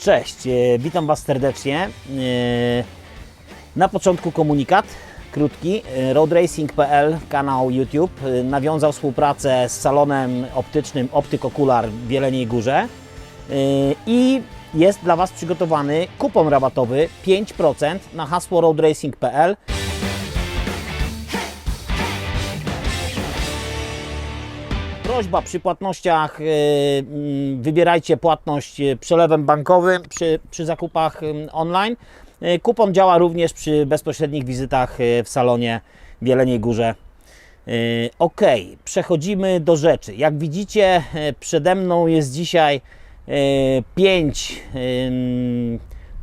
Cześć, e, witam Was serdecznie. E, Na początku komunikat krótki. E, Roadracing.pl, kanał YouTube, nawiązał współpracę z salonem optycznym Optyk Okular w Jeleniej Górze i jest dla Was przygotowany kupon rabatowy 5% na hasło roadracing.pl. Prośba przy płatnościach, y, mm, wybierajcie płatność y, przelewem bankowym przy, przy zakupach online. Y, Kupon działa również przy bezpośrednich wizytach w salonie w Jeleniej Górze. Ok, przechodzimy do rzeczy. Jak widzicie, przede mną jest dzisiaj 5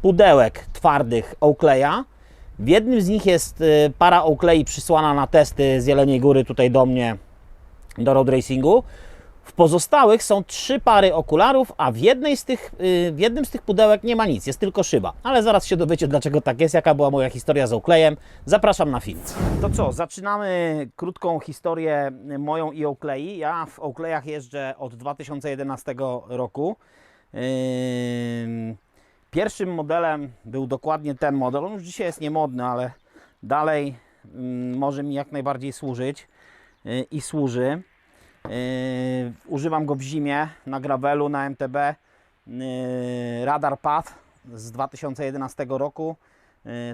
pudełek twardych Oakleya. W jednym z nich jest para Oakley przysłana na testy z Jeleniej Góry tutaj do mnie do road racingu. W pozostałych są trzy pary okularów, a w, jednej z tych, y, w jednym z tych pudełek nie ma nic, jest tylko szyba. Ale zaraz się dowiecie, dlaczego tak jest, jaka była moja historia z Oaklejem. Zapraszam na film. To co, zaczynamy krótką historię moją i Oakley. Ja w Oakleyach jeżdżę od 2011 roku. Ym, Pierwszym modelem był dokładnie ten model. On już dzisiaj jest niemodny, ale dalej może mi jak najbardziej służyć y, i służy. Yy, używam go w zimie na gravelu, na MTB. Yy, Radar Path z 2011 roku.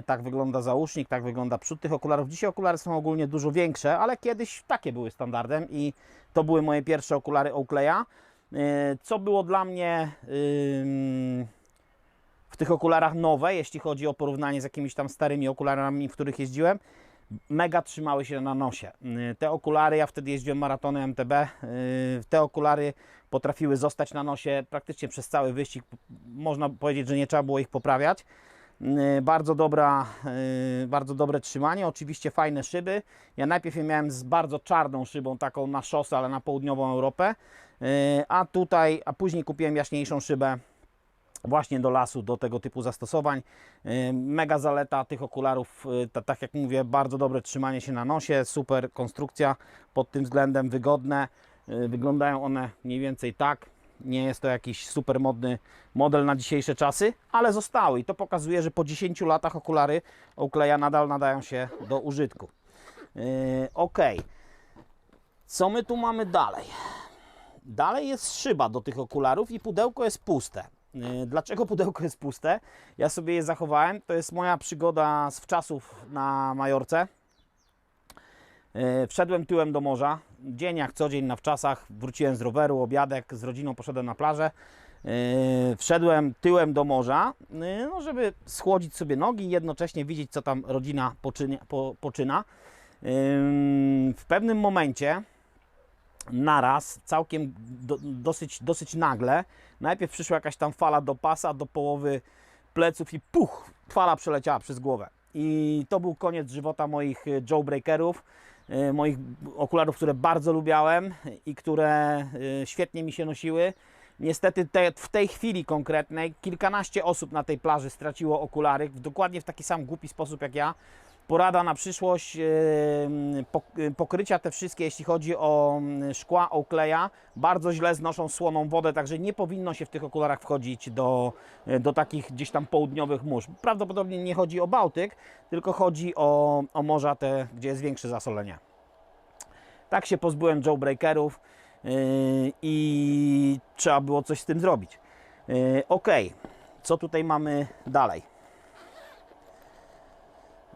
Tak wygląda załóżnik, tak wygląda przód tych okularów. Dzisiaj okulary są ogólnie dużo większe, ale kiedyś takie były standardem i to były moje pierwsze okulary Oakleya. Co było dla mnie w tych okularach nowe, jeśli chodzi o porównanie z jakimiś tam starymi okularami, w których jeździłem, mega trzymały się na nosie. Yy, Te okulary, ja wtedy jeździłem maratony MTB, te okulary potrafiły zostać na nosie praktycznie przez cały wyścig. Można powiedzieć, że nie trzeba było ich poprawiać. Yy, Bardzo, dobra, yy, bardzo dobre trzymanie, oczywiście fajne szyby. Ja najpierw je miałem z bardzo czarną szybą, taką na szosę, ale na południową Europę, a tutaj, a później kupiłem jaśniejszą szybę właśnie do lasu, do tego typu zastosowań. Mega zaleta tych okularów, ta- tak jak mówię, bardzo dobre trzymanie się na nosie, super konstrukcja pod tym względem, wygodne. Yy, Wyglądają one mniej więcej tak. Nie jest to jakiś super modny model na dzisiejsze czasy, ale zostały i to pokazuje, że po 10 latach okulary Oakleya nadal nadają się do użytku. Yy, ok. Co my tu mamy dalej? Dalej jest szyba do tych okularów i pudełko jest puste. Yy, Dlaczego pudełko jest puste? Ja sobie je zachowałem. To jest moja przygoda z wczasów na Majorce. Yy, Wszedłem tyłem do morza. Dzień jak co dzień na wczasach. Wróciłem z roweru, obiadek, z rodziną poszedłem na plażę. Yy, Wszedłem tyłem do morza, no żeby schłodzić sobie nogi i jednocześnie widzieć, co tam rodzina poczynia, po, poczyna. W pewnym momencie naraz, całkiem do, dosyć, dosyć nagle, najpierw przyszła jakaś tam fala do pasa, do połowy pleców i puch, fala przeleciała przez głowę. I to był koniec żywota moich y, jawbreakerów, y, moich okularów, które bardzo lubiałem i które y, świetnie mi się nosiły. Niestety te, w tej chwili konkretnej kilkanaście osób na tej plaży straciło okulary, dokładnie w taki sam głupi sposób jak ja. Porada na przyszłość, pok- yy, pokrycia te wszystkie, jeśli chodzi o szkła Oakleya, bardzo źle znoszą słoną wodę, także nie powinno się w tych okularach wchodzić do, yy, do takich gdzieś tam południowych mórz. Prawdopodobnie nie chodzi o Bałtyk, tylko chodzi o, o morza te, gdzie jest większe zasolenie. Tak się pozbyłem jawbreakerów i trzeba było coś z tym zrobić. Ok, co tutaj mamy dalej?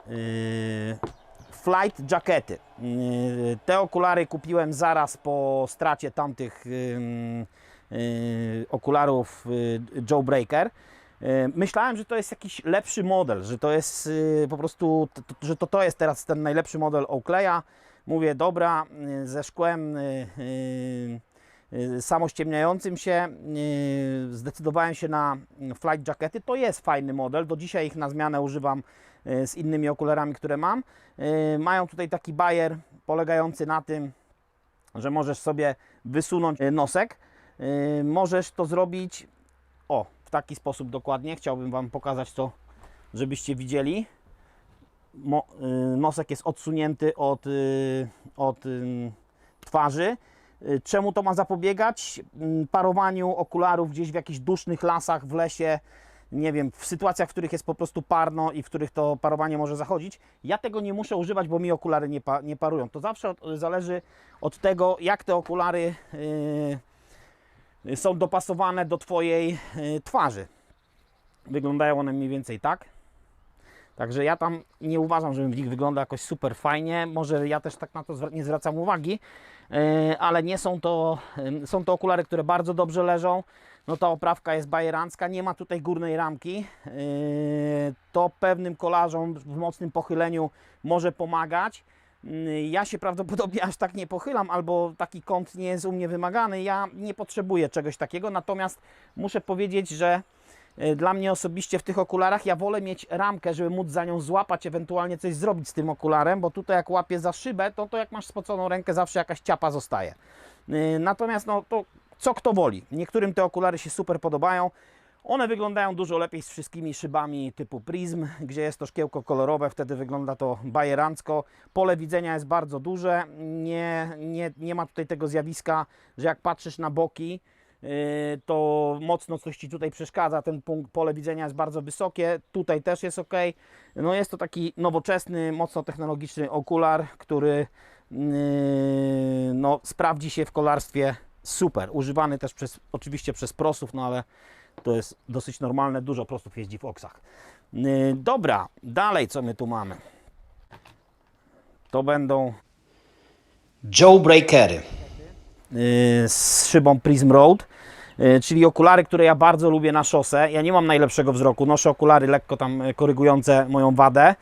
Yy, Flight jackety. Yy, Te okulary kupiłem zaraz po stracie tamtych yy, okularów Joe Breaker. Myślałem, że to jest jakiś lepszy model, że to jest po prostu, że to, to jest teraz ten najlepszy model Oakleya. Mówię, dobra, ze szkłem samościemniającym się yy, zdecydowałem się na flight jackety. To jest fajny model, do dzisiaj ich na zmianę używam yy, z innymi okularami, które mam. Mają tutaj taki bajer polegający na tym, że możesz sobie wysunąć nosek. Możesz to zrobić o, w taki sposób dokładnie. Chciałbym Wam pokazać to, żebyście widzieli. Nosek jest odsunięty od, od twarzy. Y, Czemu to ma zapobiegać? Mm, Parowaniu okularów gdzieś w jakichś dusznych lasach, w lesie, nie wiem, w sytuacjach, w których jest po prostu parno i w których to parowanie może zachodzić. Ja tego nie muszę używać, bo mi okulary nie, pa, nie parują. To zawsze od, zależy od tego, jak te okulary yy, są dopasowane do Twojej yy, twarzy. Wyglądają one mniej więcej tak. Także ja tam nie uważam, żebym w nich wyglądał jakoś super fajnie. Może ja też tak na to nie zwracam uwagi, yy, ale nie są to, są to okulary, które bardzo dobrze leżą. No ta oprawka jest bajerancka, nie ma tutaj górnej ramki. Yy, To pewnym kolarzom w mocnym pochyleniu może pomagać. Yy, Ja się prawdopodobnie aż tak nie pochylam, albo taki kąt nie jest u mnie wymagany. Ja nie potrzebuję czegoś takiego, natomiast muszę powiedzieć, że dla mnie osobiście w tych okularach ja wolę mieć ramkę, żeby móc za nią złapać, ewentualnie coś zrobić z tym okularem, bo tutaj jak łapię za szybę, to, to jak masz spoconą rękę, zawsze jakaś ciapa zostaje. Yy, Natomiast no to co kto woli. Niektórym te okulary się super podobają. One wyglądają dużo lepiej z wszystkimi szybami typu Prism, gdzie jest to szkiełko kolorowe, wtedy wygląda to bajerancko. Pole widzenia jest bardzo duże, nie, nie, nie ma tutaj tego zjawiska, że jak patrzysz na boki, to mocno coś Ci tutaj przeszkadza, ten punkt, pole widzenia jest bardzo wysokie, tutaj też jest ok. No jest to taki nowoczesny, mocno technologiczny okular, który yy, no, sprawdzi się w kolarstwie super. Używany też przez, oczywiście przez prosów, no ale to jest dosyć normalne. Dużo prosów jeździ w oksach. Yy, dobra, dalej co my tu mamy? To będą Joe Breakery. Yy, z szybą Prism Road, yy, czyli okulary, które ja bardzo lubię na szosę. Ja nie mam najlepszego wzroku, noszę okulary lekko tam yy, korygujące moją wadę.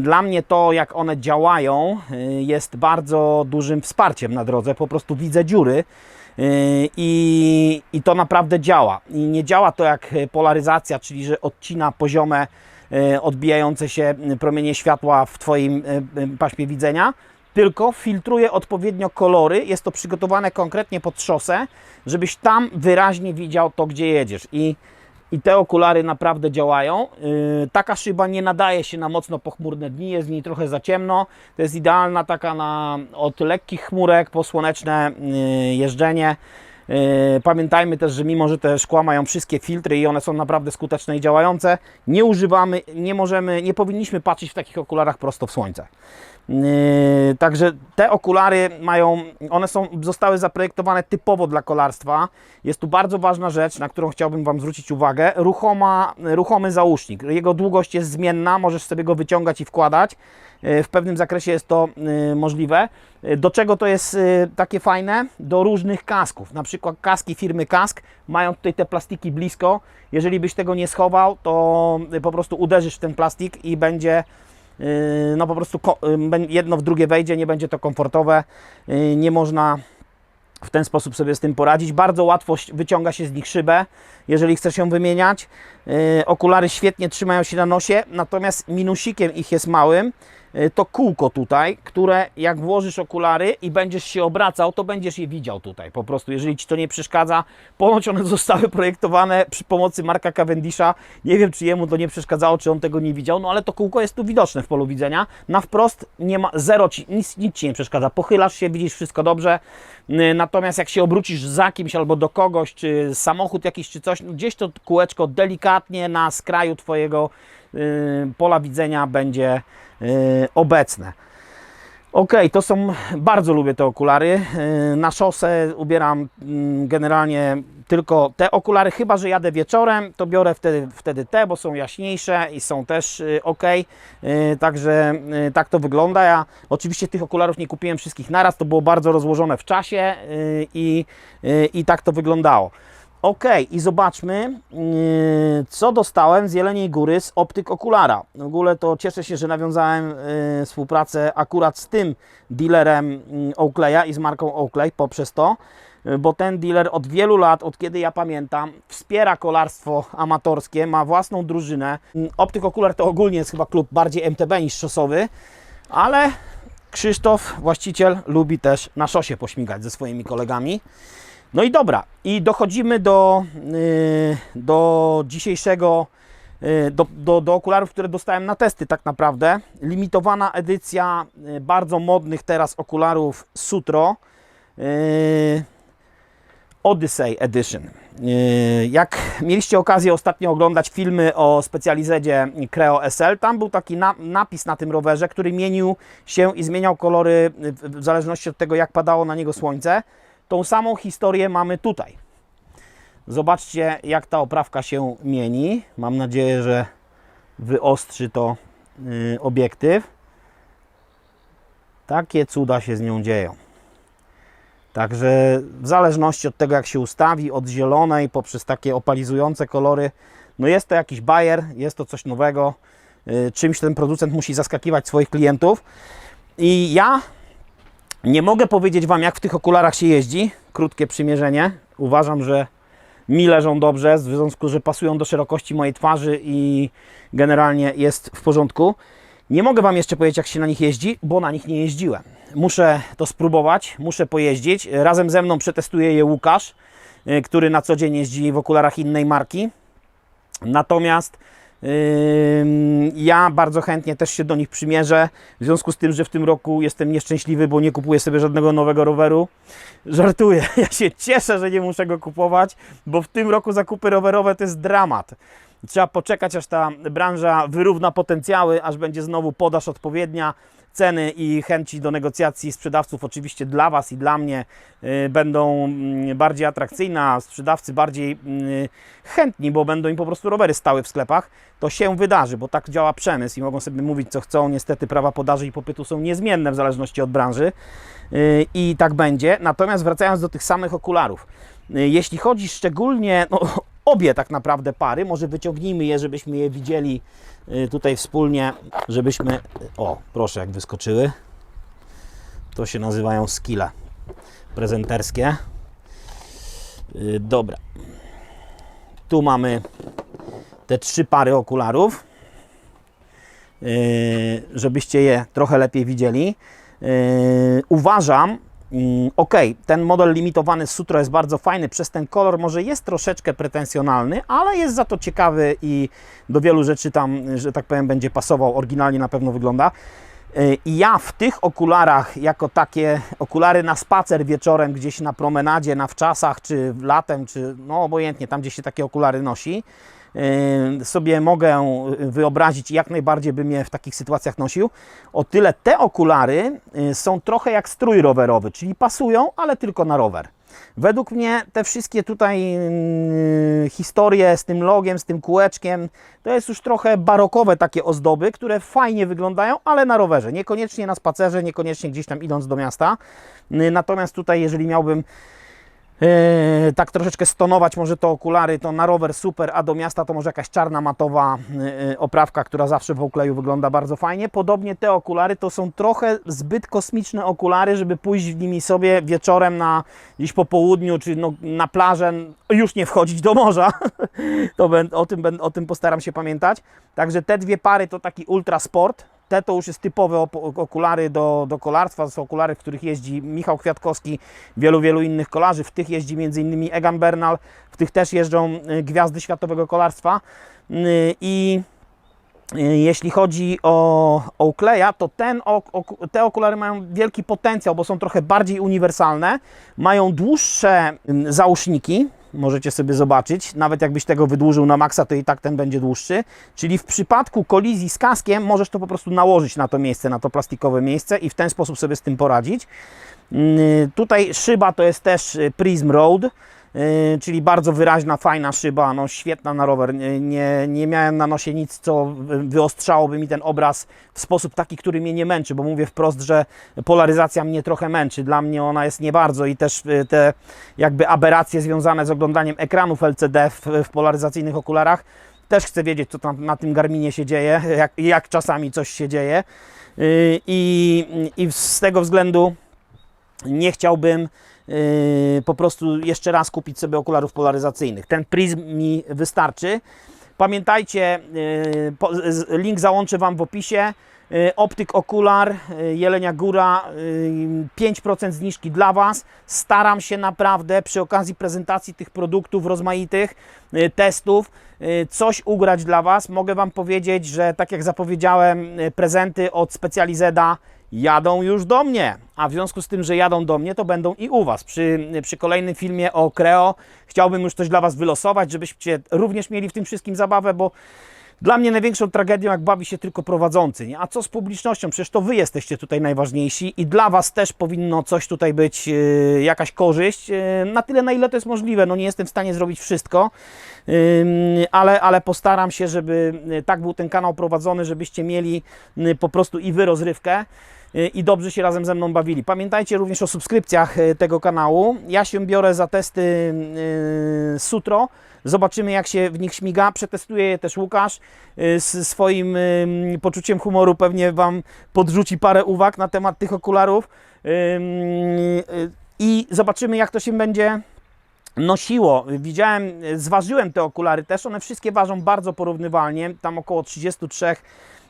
Dla mnie to, jak one działają, jest bardzo dużym wsparciem na drodze. Po prostu widzę dziury. I, I to naprawdę działa. I nie działa to jak polaryzacja, czyli że odcina poziome, odbijające się promienie światła w Twoim paśmie widzenia, tylko filtruje odpowiednio kolory. Jest to przygotowane konkretnie pod szosę, żebyś tam wyraźnie widział to, gdzie jedziesz. I, i te okulary naprawdę działają. Yy, taka szyba nie nadaje się na mocno pochmurne dni, jest w niej trochę za ciemno. To jest idealna taka na od lekkich chmurek po słoneczne yy, jeżdżenie. Yy, Pamiętajmy też, że mimo, że te szkła mają wszystkie filtry i one są naprawdę skuteczne i działające, nie używamy, nie możemy, nie powinniśmy patrzeć w takich okularach prosto w słońce. Yy, Także te okulary mają, one są, zostały zaprojektowane typowo dla kolarstwa. Jest tu bardzo ważna rzecz, na którą chciałbym Wam zwrócić uwagę. Ruchoma, ruchomy załóżnik. Jego długość jest zmienna, możesz sobie go wyciągać i wkładać. Yy, W pewnym zakresie jest to yy, możliwe. Yy, Do czego to jest takie fajne? Do różnych kasków. Na przykład kaski firmy Kask mają tutaj te plastiki blisko. Jeżeli byś tego nie schował, to po prostu uderzysz w ten plastik i będzie no po prostu jedno w drugie wejdzie, nie będzie to komfortowe, nie można w ten sposób sobie z tym poradzić. Bardzo łatwo wyciąga się z nich szybę, jeżeli chcesz ją wymieniać. Okulary świetnie trzymają się na nosie, natomiast minusikiem ich jest małym. Yy, To kółko tutaj, które jak włożysz okulary i będziesz się obracał, to będziesz je widział tutaj. Po prostu, jeżeli ci to nie przeszkadza, ponoć one zostały projektowane przy pomocy Marka Cavendisha. Nie wiem, czy jemu to nie przeszkadzało, czy on tego nie widział, no ale to kółko jest tu widoczne w polu widzenia. Na wprost nie ma zero, ci, nic, nic ci nie przeszkadza. Pochylasz się, widzisz wszystko dobrze. Natomiast jak się obrócisz za kimś albo do kogoś, czy samochód jakiś, czy coś, no gdzieś to kółeczko delikatnie na skraju Twojego yy, pola widzenia będzie obecne. Ok, to są, bardzo lubię te okulary. Yy, Na szosę ubieram mm, generalnie tylko te okulary, chyba że jadę wieczorem, to biorę wtedy, wtedy te, bo są jaśniejsze i są też ok. Także yy, tak to wygląda. Ja oczywiście tych okularów nie kupiłem wszystkich naraz, to było bardzo rozłożone w czasie yy, i, yy, i tak to wyglądało. Ok, i zobaczmy, yy, co dostałem z Jeleniej Góry z optyk okulara. W ogóle to cieszę się, że nawiązałem yy, współpracę akurat z tym dealerem yy, Oakleya i z marką Oakley poprzez to, bo ten dealer od wielu lat, od kiedy ja pamiętam, wspiera kolarstwo amatorskie, ma własną drużynę. Optyk okular to ogólnie jest chyba klub bardziej MTB niż szosowy, ale Krzysztof, właściciel, lubi też na szosie pośmigać ze swoimi kolegami. No i dobra, i dochodzimy do, yy, do dzisiejszego, yy, do, do, do okularów, które dostałem na testy tak naprawdę. Limitowana edycja yy, bardzo modnych teraz okularów Sutro. Odyssey Edition. Jak mieliście okazję ostatnio oglądać filmy o specjalizedzie Creo SL, tam był taki na, napis na tym rowerze, który mienił się i zmieniał kolory w zależności od tego, jak padało na niego słońce. Tą samą historię mamy tutaj. Zobaczcie, jak ta oprawka się mieni. Mam nadzieję, że wyostrzy to yy, obiektyw. Takie cuda się z nią dzieją. Także w zależności od tego, jak się ustawi, od zielonej poprzez takie opalizujące kolory, no jest to jakiś bajer, jest to coś nowego. y, Czymś ten producent musi zaskakiwać swoich klientów. I ja nie mogę powiedzieć Wam, jak w tych okularach się jeździ. Krótkie przymierzenie. Uważam, że mi leżą dobrze, w związku, że pasują do szerokości mojej twarzy i generalnie jest w porządku. Nie mogę Wam jeszcze powiedzieć, jak się na nich jeździ, bo na nich nie jeździłem. Muszę to spróbować, muszę pojeździć. Razem ze mną przetestuje je Łukasz, y, który na co dzień jeździ w okularach innej marki. Natomiast ja bardzo chętnie też się do nich przymierzę. W związku z tym, że w tym roku jestem nieszczęśliwy, bo nie kupuję sobie żadnego nowego roweru. Żartuję, ja się cieszę, że nie muszę go kupować, bo w tym roku zakupy rowerowe to jest dramat. Trzeba poczekać, aż ta branża wyrówna potencjały, aż będzie znowu podaż odpowiednia. Ceny i chęci do negocjacji sprzedawców, oczywiście dla Was i dla mnie, y, będą mm, bardziej atrakcyjne, a sprzedawcy bardziej y, chętni, bo będą im po prostu rowery stały w sklepach. To się wydarzy, bo tak działa przemysł i mogą sobie mówić, co chcą. Niestety, prawa podaży i popytu są niezmienne w zależności od branży y, i tak będzie. Natomiast wracając do tych samych okularów, jeśli chodzi szczególnie, no, obie tak naprawdę pary, może wyciągnijmy je, żebyśmy je widzieli y, tutaj wspólnie, żebyśmy, o proszę jak wyskoczyły, to się nazywają skille prezenterskie. Y, Dobra, tu mamy te trzy pary okularów, y, żebyście je trochę lepiej widzieli. Uważam, Ok, ten model limitowany Sutro jest bardzo fajny, przez ten kolor może jest troszeczkę pretensjonalny, ale jest za to ciekawy i do wielu rzeczy tam, że tak powiem, będzie pasował. Oryginalnie na pewno wygląda. Y, I ja w tych okularach, jako takie okulary na spacer wieczorem, gdzieś na promenadzie, na wczasach, czy latem, czy no obojętnie, tam gdzie się takie okulary nosi, sobie mogę wyobrazić i jak najbardziej bym je w takich sytuacjach nosił. O tyle te okulary y, są trochę jak strój rowerowy, czyli pasują, ale tylko na rower. Według mnie te wszystkie tutaj y, historie z tym logiem, z tym kółeczkiem, to jest już trochę barokowe takie ozdoby, które fajnie wyglądają, ale na rowerze, niekoniecznie na spacerze, niekoniecznie gdzieś tam idąc do miasta. Y, Natomiast tutaj, jeżeli miałbym Yy, tak troszeczkę stonować może to okulary, to na rower super, a do miasta to może jakaś czarna matowa yy, oprawka, która zawsze w okleju wygląda bardzo fajnie. Podobnie te okulary to są trochę zbyt kosmiczne okulary, żeby pójść w nimi sobie wieczorem na gdzieś po południu, czy no, na plażę, już nie wchodzić do morza. to ben, o, tym, ben, o tym postaram się pamiętać. Także te dwie pary to taki ultra sport. Te to już jest typowe okulary do, do kolarstwa. To są okulary, w których jeździ Michał Kwiatkowski, wielu, wielu innych kolarzy. W tych jeździ m.in. Egan Bernal, w tych też jeżdżą y, gwiazdy światowego kolarstwa. Y, I y, jeśli chodzi o Oakleya, to ten, te okulary mają wielki potencjał, bo są trochę bardziej uniwersalne, mają dłuższe załóżniki, możecie sobie zobaczyć, nawet jakbyś tego wydłużył na maksa, to i tak ten będzie dłuższy, czyli w przypadku kolizji z kaskiem możesz to po prostu nałożyć na to miejsce, na to plastikowe miejsce i w ten sposób sobie z tym poradzić. Yy, Tutaj szyba to jest też y, Prism Road, czyli bardzo wyraźna, fajna szyba, no świetna na rower. Nie, nie, miałem na nosie nic, co wy- wyostrzałoby mi ten obraz w sposób taki, który mnie nie męczy, bo mówię wprost, że polaryzacja mnie trochę męczy. Dla mnie ona jest nie bardzo i też y, te jakby aberracje związane z oglądaniem ekranów LCD w, w polaryzacyjnych okularach. Też chcę wiedzieć, co tam na tym Garminie się dzieje, jak, jak czasami coś się dzieje. Yy, I, I z tego względu nie chciałbym po prostu jeszcze raz kupić sobie okularów polaryzacyjnych. Ten prism mi wystarczy. Pamiętajcie, yy, link załączę Wam w opisie. Yy, Optyk Okular, yy, Jelenia Góra, yy, 5% zniżki dla Was. Staram się naprawdę przy okazji prezentacji tych produktów rozmaitych, yy, testów, yy, coś ugrać dla Was. Mogę Wam powiedzieć, że tak jak zapowiedziałem, yy, prezenty od Specjalizeda jadą już do mnie. A w związku z tym, że jadą do mnie, to będą i u Was. Przy, przy kolejnym filmie o Creo chciałbym już coś dla Was wylosować, żebyście również mieli w tym wszystkim zabawę, bo dla mnie największą tragedią, jak bawi się tylko prowadzący. Nie? A co z publicznością? Przecież to Wy jesteście tutaj najważniejsi i dla Was też powinno coś tutaj być, e, jakaś korzyść. e, na tyle, na ile to jest możliwe. No nie jestem w stanie zrobić wszystko, ym, ale, ale postaram się, żeby e, tak był ten kanał prowadzony, żebyście mieli y, po prostu i Wy rozrywkę y, i dobrze się razem ze mną bawili. Pamiętajcie również o subskrypcjach y, tego kanału. Ja się biorę za testy Sutro. Zobaczymy, jak się w nich śmiga. Przetestuje je też Łukasz. Y, Z swoim y, poczuciem humoru pewnie Wam podrzuci parę uwag na temat tych okularów. Y, I zobaczymy, jak to się będzie nosiło. Widziałem, zważyłem te okulary też. One wszystkie ważą bardzo porównywalnie. Tam około 33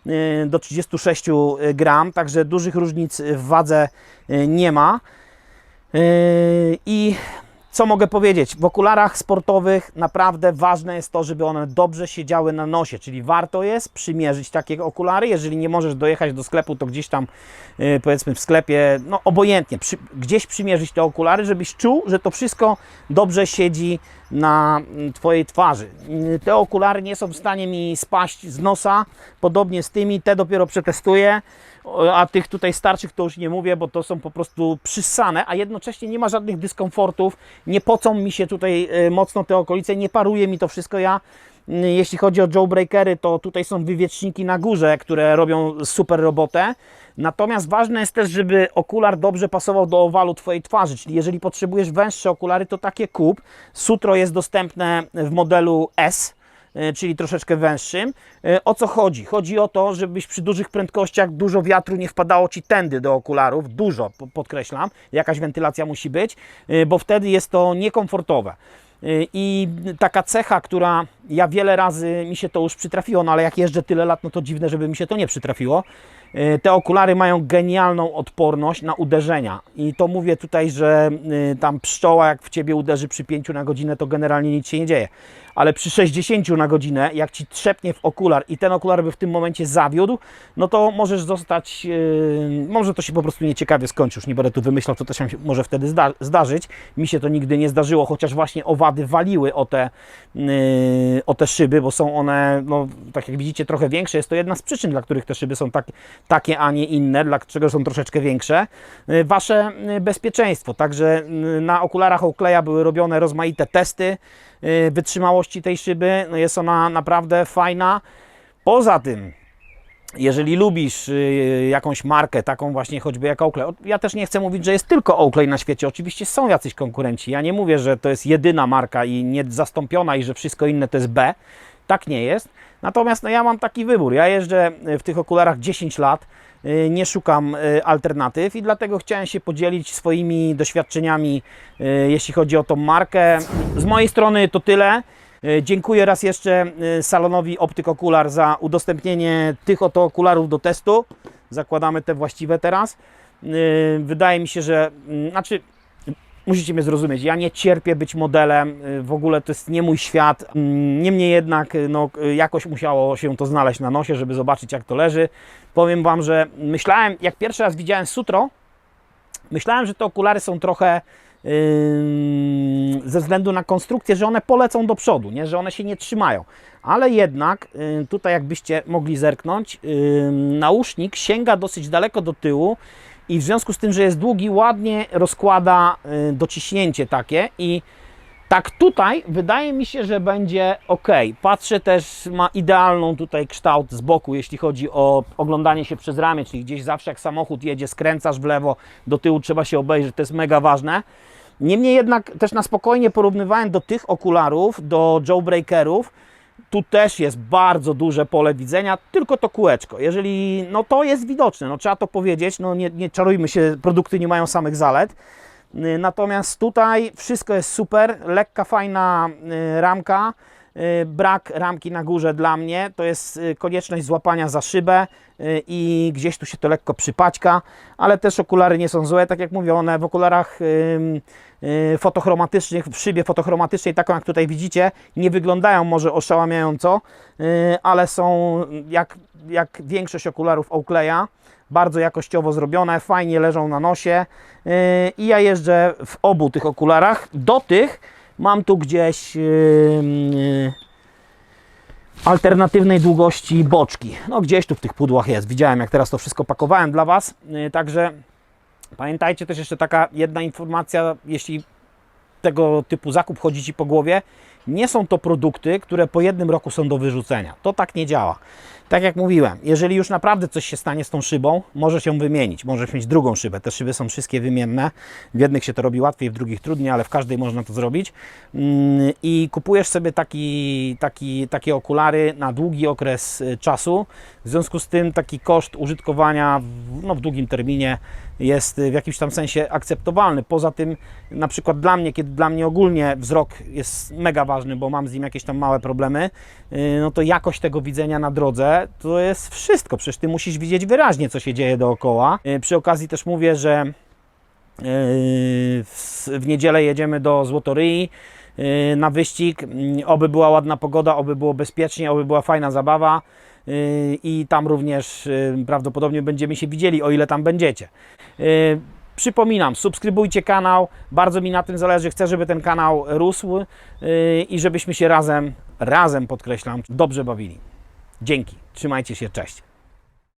y, do 36 gram, także dużych różnic w wadze y, nie ma. I co mogę powiedzieć? W okularach sportowych naprawdę ważne jest to, żeby one dobrze siedziały na nosie, czyli warto jest przymierzyć takie okulary. Jeżeli nie możesz dojechać do sklepu, to gdzieś tam yy, powiedzmy w sklepie, no obojętnie, przy, gdzieś przymierzyć te okulary, żebyś czuł, że to wszystko dobrze siedzi na mm, Twojej twarzy. Yy, Te okulary nie są w stanie mi spaść z nosa, podobnie z tymi, te dopiero przetestuję. A tych tutaj starszych to już nie mówię, bo to są po prostu przyssane, a jednocześnie nie ma żadnych dyskomfortów, nie pocą mi się tutaj y, mocno te okolice, nie paruje mi to wszystko. Ja, y, jeśli chodzi o Jawbreakery, to tutaj są wywieczniki na górze, które robią super robotę. Natomiast ważne jest też, żeby okular dobrze pasował do owalu Twojej twarzy, czyli jeżeli potrzebujesz węższe okulary, to takie kup. Sutro jest dostępne w modelu S, czyli troszeczkę węższym. E, O co chodzi? Chodzi o to, żebyś przy dużych prędkościach dużo wiatru nie wpadało Ci tędy do okularów, dużo po- podkreślam, jakaś wentylacja musi być, e, bo wtedy jest to niekomfortowe. E, I taka cecha, która ja wiele razy mi się to już przytrafiło, no ale jak jeżdżę tyle lat, no to dziwne, żeby mi się to nie przytrafiło. E, Te okulary mają genialną odporność na uderzenia. I to mówię tutaj, że y, tam pszczoła jak w ciebie uderzy przy 5 na godzinę, to generalnie nic się nie dzieje. Ale przy 60 na godzinę, jak ci trzepnie w okular i ten okular by w tym momencie zawiódł, no to możesz zostać, yy, może to się po prostu nieciekawie skończy. Już nie będę tu wymyślał, co to się może wtedy zda- zdarzyć. Mi się to nigdy nie zdarzyło, chociaż właśnie owady waliły o te, yy, o te szyby, bo są one, no, tak jak widzicie, trochę większe. Jest to jedna z przyczyn, dla których te szyby są tak, takie, a nie inne, dlaczego są troszeczkę większe. Yy, Wasze yy, bezpieczeństwo. Także na okularach Oakleya były robione rozmaite testy wytrzymałości tej szyby. No jest ona naprawdę fajna. Poza tym, jeżeli lubisz y, jakąś markę, taką właśnie choćby jak Oakley, ja też nie chcę mówić, że jest tylko Oakley na świecie, oczywiście są jacyś konkurenci, ja nie mówię, że to jest jedyna marka i niezastąpiona i że wszystko inne to jest B, tak nie jest, natomiast no, ja mam taki wybór, ja jeżdżę y, w tych okularach 10 lat, y, nie szukam alternatyw i dlatego chciałem się podzielić swoimi doświadczeniami, jeśli chodzi o tą markę. Z mojej strony to tyle. E, Dziękuję raz jeszcze e, salonowi Optyk Okular za udostępnienie tych oto okularów do testu. Zakładamy te właściwe teraz. E, Wydaje mi się, że mm, znaczy musicie mnie zrozumieć, ja nie cierpię być modelem, w ogóle to jest nie mój świat. Mm, Niemniej jednak no, jakoś musiało się to znaleźć na nosie, żeby zobaczyć jak to leży. Powiem Wam, że myślałem, jak pierwszy raz widziałem sutro, myślałem, że te okulary są trochę ze względu na konstrukcję, że one polecą do przodu, nie? że one się nie trzymają. Ale jednak yy, tutaj jakbyście mogli zerknąć, nausznik sięga dosyć daleko do tyłu i w związku z tym, że jest długi, ładnie rozkłada yy, dociśnięcie takie i tak tutaj wydaje mi się, że będzie ok. Patrzę też, ma idealną tutaj kształt z boku, jeśli chodzi o oglądanie się przez ramię, czyli gdzieś zawsze jak samochód jedzie, skręcasz w lewo, do tyłu trzeba się obejrzeć, to jest mega ważne. Niemniej jednak też na spokojnie porównywałem do tych okularów, do Jawbreakerów, tu też jest bardzo duże pole widzenia, tylko to kółeczko. Jeżeli, no to jest widoczne, no trzeba to powiedzieć, no nie, nie czarujmy się, produkty nie mają samych zalet. Natomiast tutaj wszystko jest super, lekka, fajna y, ramka. Y, brak ramki na górze dla mnie to jest y, konieczność złapania za szybę y, i gdzieś tu się to lekko przypaćka, ale też okulary nie są złe, tak jak mówię, one w okularach fotochromatycznych, w szybie fotochromatycznej, taką jak tutaj widzicie, nie wyglądają może oszałamiająco, ale są jak, jak większość okularów Oakleya, bardzo jakościowo zrobione, fajnie leżą na nosie i ja jeżdżę w obu tych okularach. Do tych mam tu gdzieś alternatywnej długości boczki. No gdzieś tu w tych pudłach jest. Widziałem jak teraz to wszystko pakowałem dla Was. Yy, Także pamiętajcie też jeszcze taka jedna informacja, jeśli tego typu zakup chodzi Ci po głowie, nie są to produkty, które po jednym roku są do wyrzucenia. To tak nie działa. Tak jak mówiłem, jeżeli już naprawdę coś się stanie z tą szybą, możesz ją wymienić, możesz mieć drugą szybę. Te szyby są wszystkie wymienne. W jednych się to robi łatwiej, w drugich trudniej, ale w każdej można to zrobić. Mm, I kupujesz sobie taki, taki, takie okulary na długi okres y, czasu. W związku z tym taki koszt użytkowania w, no, w długim terminie jest y, w jakimś tam sensie akceptowalny. Poza tym, na przykład dla mnie, kiedy dla mnie ogólnie wzrok jest mega ważny, bo mam z nim jakieś tam małe problemy, y, no to jakość tego widzenia na drodze to jest wszystko. Przecież ty musisz widzieć wyraźnie, co się dzieje dookoła. Y, Przy okazji też mówię, że y, w niedzielę jedziemy do Złotoryi y, na wyścig. Mm, Oby była ładna pogoda, oby było bezpiecznie, oby była fajna zabawa i tam również prawdopodobnie będziemy się widzieli, o ile tam będziecie. Przypominam, subskrybujcie kanał, bardzo mi na tym zależy, chcę, żeby ten kanał rósł i żebyśmy się razem, razem podkreślam, dobrze bawili. Dzięki, trzymajcie się, cześć.